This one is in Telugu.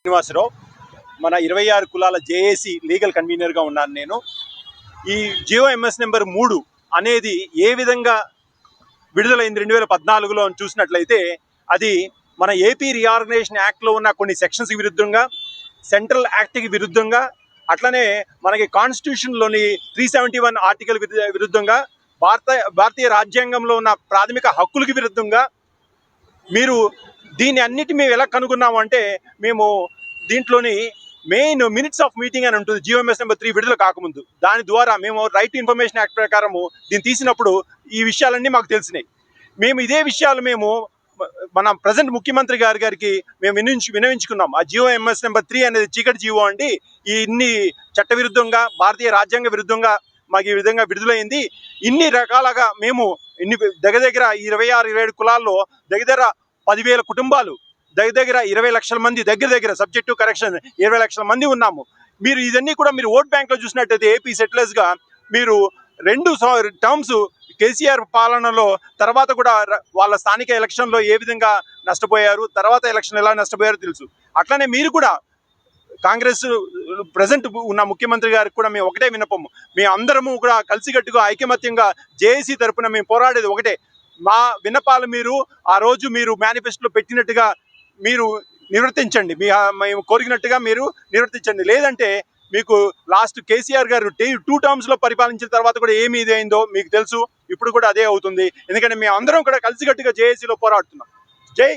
శ్రీనివాసరావు మన ఇరవై ఆరు కులాల జేఏసీ లీగల్ కన్వీనర్గా ఉన్నాను నేను. ఈ జియో ఎంఎస్ నెంబర్ మూడు అనేది ఏ విధంగా విడుదలైంది రెండు వేల పద్నాలుగులో చూసినట్లయితే అది మన ఏపీ రీఆర్గనైజేషన్ యాక్ట్లో ఉన్న కొన్ని సెక్షన్స్కి విరుద్ధంగా సెంట్రల్ యాక్ట్కి విరుద్ధంగా అట్లనే మనకి కాన్స్టిట్యూషన్లోని త్రీ సెవెంటీ వన్ ఆర్టికల్ విరుద్ధంగా భారత భారతీయ రాజ్యాంగంలో ఉన్న ప్రాథమిక హక్కులకి విరుద్ధంగా మీరు దీన్ని అన్నిటి మేము ఎలా కనుగొన్నాము అంటే మేము దీంట్లోని మెయిన్ మినిట్స్ ఆఫ్ మీటింగ్ అని ఉంటుంది జియోఎంఎస్ నెంబర్ త్రీ విడుదల కాకముందు. దాని ద్వారా మేము రైట్ ఇన్ఫర్మేషన్ యాక్ట్ ప్రకారము దీన్ని తీసినప్పుడు ఈ విషయాలన్నీ మాకు తెలిసినాయి. మేము ఇదే విషయాలు మేము మన ప్రజెంట్ ముఖ్యమంత్రి గారి గారికి మేము వినించు వినవించుకున్నాం. ఆ జియో ఎంఎస్ నెంబర్ త్రీ అనేది చీకటి జీవో అండి. ఈ ఇన్ని చట్టవిరుద్ధంగా భారతీయ రాజ్యాంగ విరుద్ధంగా మాకు ఈ విధంగా విడుదలైంది. ఇన్ని రకాలుగా మేము ఇన్ని దగ్గర దగ్గర ఇరవై ఆరు ఇరవై ఏడు కులాల్లో దగ్గర పదివేల కుటుంబాలు దగ్గర దగ్గర ఇరవై లక్షల మంది దగ్గర దగ్గర సబ్జెక్టు కరెక్షన్ ఇరవై లక్షల మంది ఉన్నాము. మీరు ఇదన్నీ కూడా మీరు ఓట్ బ్యాంక్లో చూసినట్టయితే ఏపీ సెటిలర్స్గా మీరు రెండు టర్మ్స్ కేసీఆర్ పాలనలో తర్వాత కూడా వాళ్ళ స్థానిక ఎలక్షన్లో ఏ విధంగా నష్టపోయారు తర్వాత ఎలక్షన్ ఎలా నష్టపోయారో తెలుసు. అట్లనే మీరు కూడా కాంగ్రెస్ ప్రజెంట్ ఉన్న ముఖ్యమంత్రి గారికి కూడా మేము ఒకటే వినపము మేము అందరము కూడా కలిసికట్టుగా ఐకమత్యంగా జేఏసీ తరఫున మేము పోరాడేది ఒకటే. మా విన్నపాలు మీరు ఆ రోజు మీరు మేనిఫెస్టోలో పెట్టినట్టుగా మీరు నిర్వర్తించండి మీ మేము కోరినట్టుగా మీరు నిర్వర్తించండి లేదంటే మీకు లాస్ట్ కేసీఆర్ గారు టూ టర్మ్స్లో పరిపాలించిన తర్వాత కూడా ఏమి ఇది అయిందో మీకు తెలుసు. ఇప్పుడు కూడా అదే అవుతుంది. ఎందుకంటే మేము అందరం కూడా కలిసికట్టుగా జేఏసీలో పోరాడుతున్నాం. జై